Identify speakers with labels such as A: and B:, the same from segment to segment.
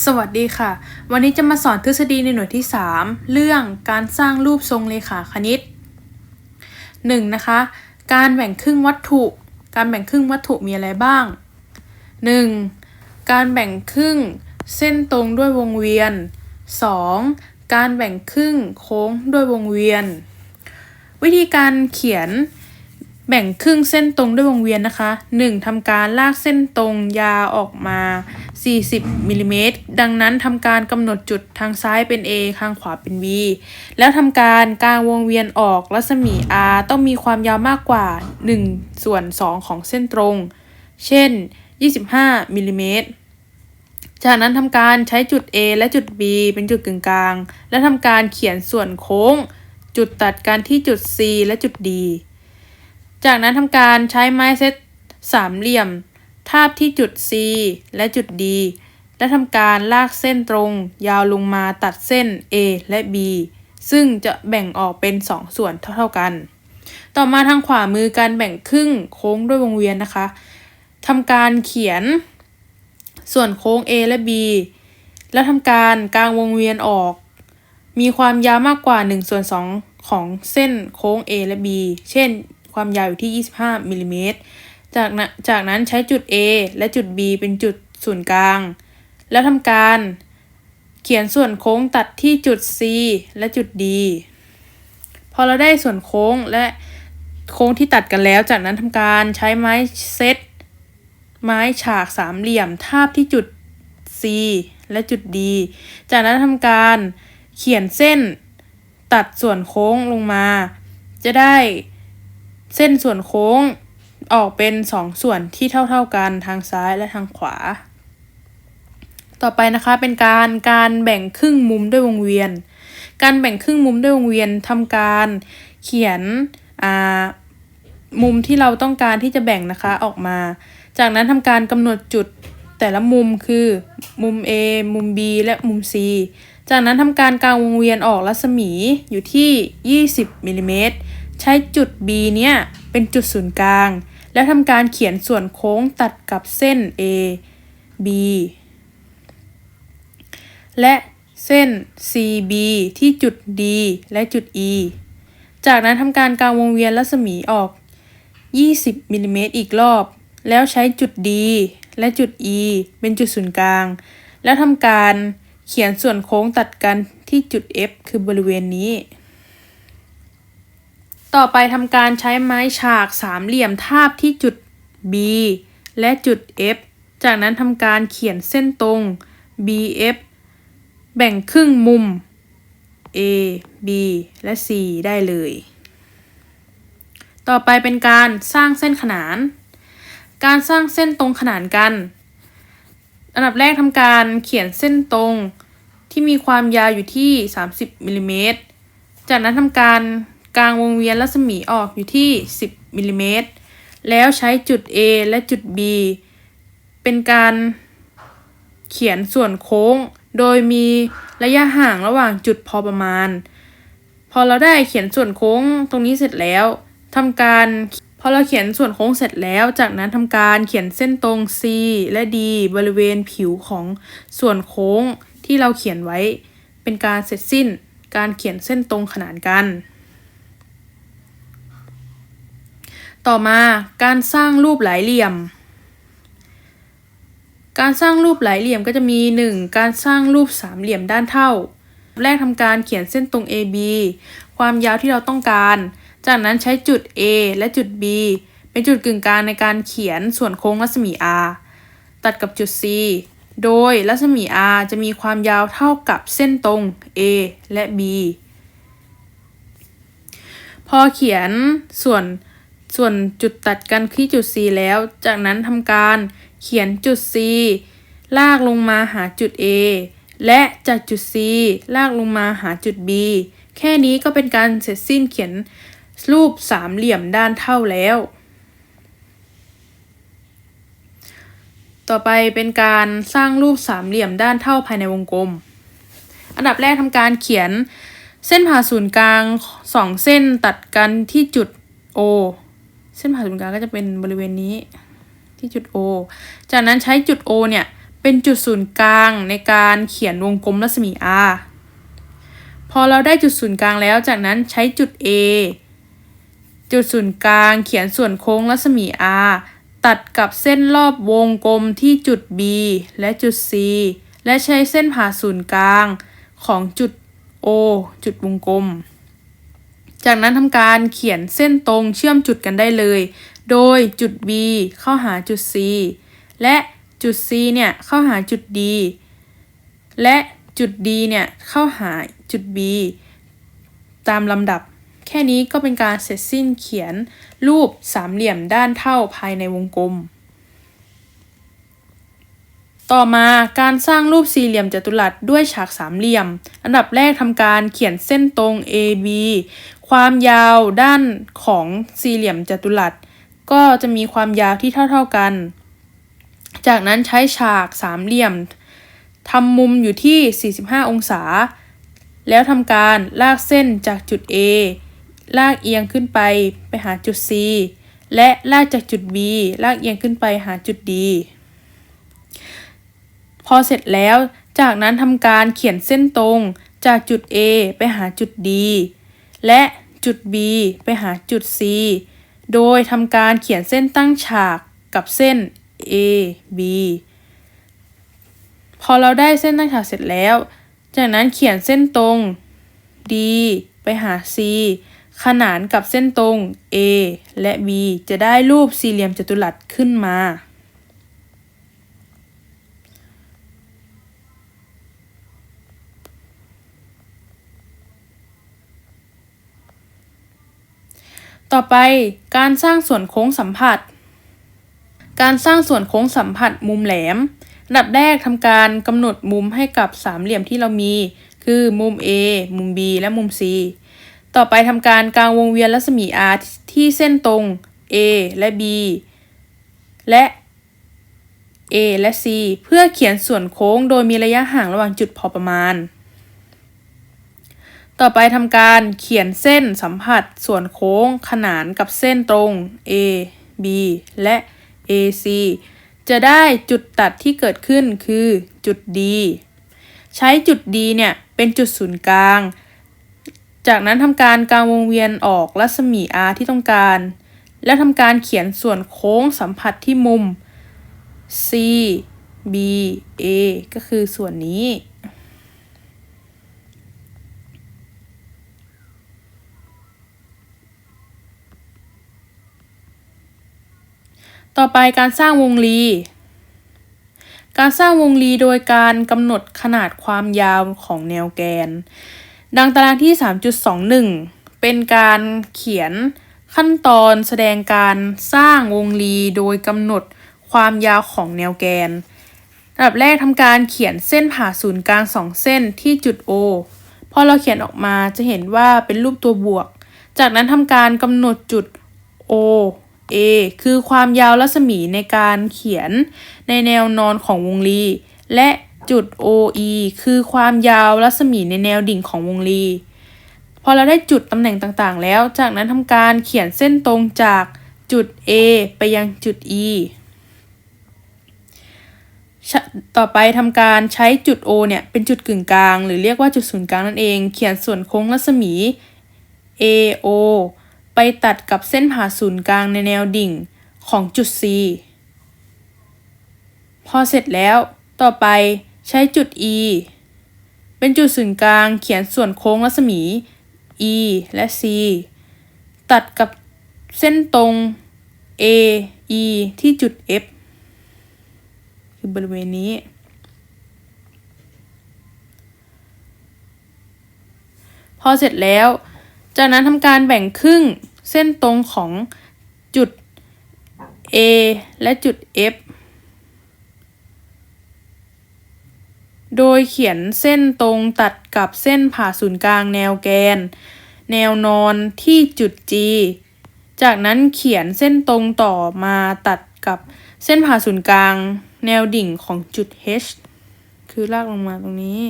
A: สวัสดีค่ะ วันนี้จะมาสอนทฤษฎีในหน่วยที่ 3 เรื่องการสร้างรูปทรงเลขาคณิต 1. นะคะ การแบ่งครึ่งวัตถุ การแบ่งครึ่งวัตถุมีอะไรบ้าง 1. การแบ่งครึ่งเส้นตรงด้วยวงเวียน 2. การแบ่งครึ่งโค้งด้วยวงเวียน วิธีการเขียน แบ่งครึ่งเส้นตรงด้วยวงเวียนนะคะ 1. ทำการลากเส้นตรงยาวออกมา 40มิลิเมตรดังนั้นทำการกำหนดจุดทางซ้ายเป็น A ทางขวาเป็น B แล้วทำการกางวงเวียนออกรัศมี R ต้องมีความยาวมากกว่า 1 ส่วน 2 ของเส้นตรง เช่น 25มิลิเมตรจากนั้นทำการใช้จุด A และจุด B เป็นจุดกึ่งกลาง และทำการเขียนส่วนโค้ง จุดตัดกันที่จุด C และจุด D จากนั้นทำการใช้ไม้เซตสามเหลี่ยม ทาบที่จุด C และจุด D และทำการลากเส้นตรง ยาวลงมาตัดเส้น A และ B ซึ่งจะแบ่งออกเป็น 2 ส่วนเท่าๆกัน ต่อมาทางขวามือการแบ่งครึ่งโค้งด้วยวงเวียนนะคะทำการเขียน ส่วนโค้ง A และ B แล้วทำการกลางวงเวียนออก มีความยาวมากกว่า1ส่วน2ของเส้นโค้ง A และ B เช่น ความยาวอยู่ที่ 25มิลิเมตรจากนั้นจากนั้นใช้จุด A และจุด B เป็นจุดศูนย์กลาง แล้วทำการเขียนส่วนโค้งตัดที่จุด C และจุด D พอเราได้ส่วนโค้งและโค้งที่ตัดกันแล้ว จากนั้นทำการใช้ไม้เซตไม้ฉากสามเหลี่ยมทาบที่จุด C และจุด D จากนั้นทำการเขียนเส้นตัดส่วนโค้งลงมา จะได้ เส้นส่วนโค้งออกเป็นสองส่วนที่เท่าๆกันทางซ้ายและทางขวา ต่อไปนะคะเป็นการการแบ่งครึ่งมุมด้วยวงเวียน การแบ่งครึ่งมุมด้วยวงเวียนทำการเขียนมุมที่เราต้องการที่จะแบ่งนะคะออกมา จากนั้นทำการกำหนดจุดแต่ละมุมคือมุม A มุม B และมุม C จากนั้นทำการกางวงเวียนออกรัศมีอยู่ที่ 20มิลิเมตร ใช้จุด B เนี่ยเป็นจุดศูนย์กลาง แล้วทำการเขียนส่วนโค้งตัดกับเส้น A B และเส้น CB ที่จุด D และจุด E จากนั้นทำการกางวงเวียนรัศมีออก 20มิลิเมตรอีกรอบ แล้วใช้จุด D และจุด E เป็นจุดศูนย์กลาง แล้วทำการเขียนส่วนโค้งตัดกันที่จุด F คือบริเวณนี้ ต่อไปทำการใช้ไม้ฉากสามเหลี่ยมทาบที่จุด B และจุด F จากนั้นทำการเขียนเส้นตรง BF แบ่งครึ่งมุม A B และ C ได้เลย ต่อไปเป็นการสร้างเส้นขนาน การสร้างเส้นตรงขนานกัน อันดับแรกทำการเขียนเส้นตรงที่มีความยาวอยู่ที่ 30มิลิเมตรจากนั้นทำการ กลางวงเวียนรัศมีออกอยู่ที่ 10มิลิเมตรแล้วใช้จุด A และจุด B เป็นการเขียนส่วนโค้ง โดยมีระยะห่างระหว่างจุดพอประมาณ พอเราได้เขียนส่วนโค้งตรงนี้เสร็จแล้วทำการพอเราเขียนส่วนโค้งเสร็จแล้ว จากนั้นทำการเขียนเส้นตรง C และ D บริเวณผิวของส่วนโค้งที่เราเขียนไว้ เป็นการเสร็จสิ้นการเขียนเส้นตรงขนานกัน ต่อมาการสร้างรูปหลายเหลี่ยม การสร้างรูปหลายเหลี่ยมก็จะมี 1. การสร้างรูปสามเหลี่ยมด้านเท่า แรกทำการเขียนเส้นตรง AB ความยาวที่เราต้องการ จากนั้นใช้จุด A และจุด B เป็นจุดกึ่งกลางในการเขียนส่วนโค้งรัศมี R ตัดกับจุด C โดยรัศมี R จะมีความยาวเท่ากับเส้นตรง A และ B พอเขียนส่วน ส่วนจุดตัดกันที่จุด C แล้ว จากนั้นทำการเขียนจุด C ลากลงมาหาจุด A และจากจุด C ลากลงมาหาจุด B แค่นี้ก็เป็นการเสร็จสิ้นเขียนรูปสามเหลี่ยมด้านเท่าแล้ว ต่อไปเป็นการสร้างรูปสามเหลี่ยมด้านเท่าภายในวงกลม อันดับแรกทำการเขียนเส้นผ่าศูนย์กลางสองเส้นตัดกันที่จุด O เส้นผ่าศูนย์กลางก็จะเป็นบริเวณนี้ที่จุด O จากนั้นใช้จุด O เนี่ยเป็นจุดศูนย์กลางในการเขียนวงกลมรัศมี r พอเราได้จุดศูนย์กลางแล้ว จากนั้นใช้จุด A จุดศูนย์กลางเขียนส่วนโค้งรัศมี r ตัดกับเส้นรอบวงกลมที่จุด B และจุด C และใช้เส้นผ่าศูนย์กลางของจุด O จุดวงกลม จากนั้นทำการเขียนเส้นตรงเชื่อมจุดกันได้เลย โดยจุด B เข้าหาจุด C และจุด C เนี่ยเข้าหาจุด D และจุด D เนี่ยเข้าหาจุด B ตามลำดับ แค่นี้ก็เป็นการเสร็จสิ้นเขียนรูปสามเหลี่ยมด้านเท่าภายในวงกลม ต่อมาการสร้างรูปสี่เหลี่ยมจัตุรัสด้วยฉากสามเหลี่ยม อันดับแรกทำการเขียนเส้นตรง AB ความยาวด้านของสี่เหลี่ยมจัตุรัสก็จะมีความยาวที่เท่า ๆกัน จากนั้นใช้ฉากสามเหลี่ยมทำมุมอยู่ที่ 45 องศา แล้วทำการลากเส้นจากจุด A ลากเอียงขึ้นไปไปหาจุด C และลากจากจุด B ลากเอียงขึ้นไปหาจุด D พอเสร็จแล้วจากนั้นทำการเขียนเส้นตรงจากจุด A ไปหาจุด D และจุด B ไปหาจุด C โดยทำการเขียนเส้นตั้งฉากกับเส้น A B พอเราได้เส้นตั้งฉากเสร็จแล้ว จากนั้นเขียนเส้นตรง D ไปหา C ขนานกับเส้นตรง A และ B จะได้รูปสี่เหลี่ยมจัตุรัสขึ้นมา ต่อไปการสร้างส่วนโค้งสัมผัส การสร้างส่วนโค้งสัมผัสมุมแหลมอันดับแรกทำการกำหนดมุมให้กับสามเหลี่ยมที่เรามี คือมุม A มุม B และมุม C ต่อไปทำการกางวงเวียนรัศมี r ที่เส้นตรง A และ B และ A และ C เพื่อเขียนส่วนโค้งโดยมีระยะห่างระหว่างจุดพอประมาณ ต่อไปทำการเขียนเส้นสัมผัสส่วนโค้งขนานกับเส้นตรง A B และ AC จะได้จุดตัดที่เกิดขึ้นคือจุด D ใช้จุด D เนี่ยเป็นจุดศูนย์กลาง จากนั้นทำการกางวงเวียนออกรัศมี R ที่ต้องการ แล้วทำการเขียนส่วนโค้งสัมผัสที่มุม C B A ก็คือส่วนนี้ ต่อไปการสร้างวงรีการสร้างวงรีโดยการกำหนดขนาดความยาวของแนวแกน ดังตารางที่ 3.21 เป็นการเขียนขั้นตอนแสดงการสร้างวงรีโดยกำหนดความยาวของแนวแกนอันดับแรกทำการเขียนเส้นผ่าศูนย์กลาง 2 เส้นที่จุด O พอเราเขียนออกมาจะเห็นว่าเป็นรูปตัวบวก จากนั้นทำการกำหนดจุด O A คือความยาวรัศมีในการเขียนในแนวนอนของวงรี และจุด OE คือความยาวรัศมีในแนวดิ่งของวงรี พอเราได้จุดตำแหน่งต่างๆ แล้ว จากนั้นทำการเขียนเส้นตรงจากจุด A ไปยังจุด E ต่อไปทำการใช้จุด O เนี่ยเป็นจุดกึ่งกลาง หรือเรียกว่าจุดศูนย์กลางนั่นเอง เขียนส่วนโค้งรัศมี AO ไปตัดกับเส้นผ่าศูนย์กลางในแนวดิ่งของจุด C พอเสร็จแล้วต่อไปใช้จุด E เป็นจุดศูนย์กลางเขียนส่วนโค้งรัศมี E และ C ตัดกับเส้นตรง A E ที่จุด F คือบริเวณนี้ พอเสร็จแล้ว จากนั้นทำการแบ่งครึ่งเส้นตรงของจุด A และจุด F โดยเขียนเส้นตรงตัดกับเส้นผ่าศูนย์กลางแนวแกน แนวนอนที่จุด G จากนั้นเขียนเส้นตรงต่อมาตัดกับเส้นผ่าศูนย์กลาง แนวดิ่งของจุด H คือลากลงมาตรงนี้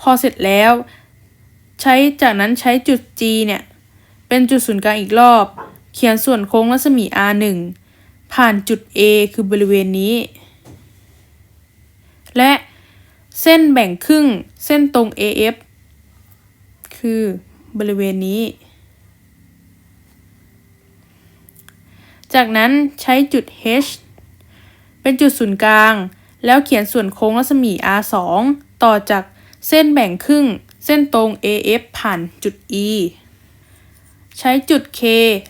A: พอเสร็จแล้ว ใช้จากนั้นใช้จุด G เนี่ย เป็นจุดศูนย์กลางอีกรอบ เขียนส่วนโค้งรัศมี R1 ผ่านจุด A คือบริเวณนี้ และเส้นแบ่งครึ่งเส้นตรง AF คือบริเวณนี้ จากนั้นใช้จุด H เป็นจุดศูนย์กลาง แล้วเขียนส่วนโค้งรัศมี R2 ต่อจาก เส้นแบ่งครึ่ง เส้นตรง AF ผ่านจุด E ใช้จุด K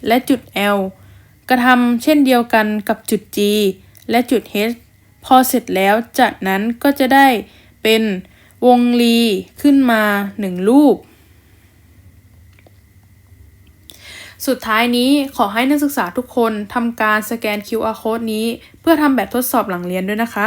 A: และจุด L กระทำเช่นเดียวกันกับจุด G และจุด H พอเสร็จแล้วจากนั้นก็จะได้เป็นวงรีขึ้นมาหนึ่งรูป สุดท้ายนี้ขอให้นักศึกษาทุกคนทำการสแกน QR code นี้ เพื่อทำแบบทดสอบหลังเรียนด้วยนะคะ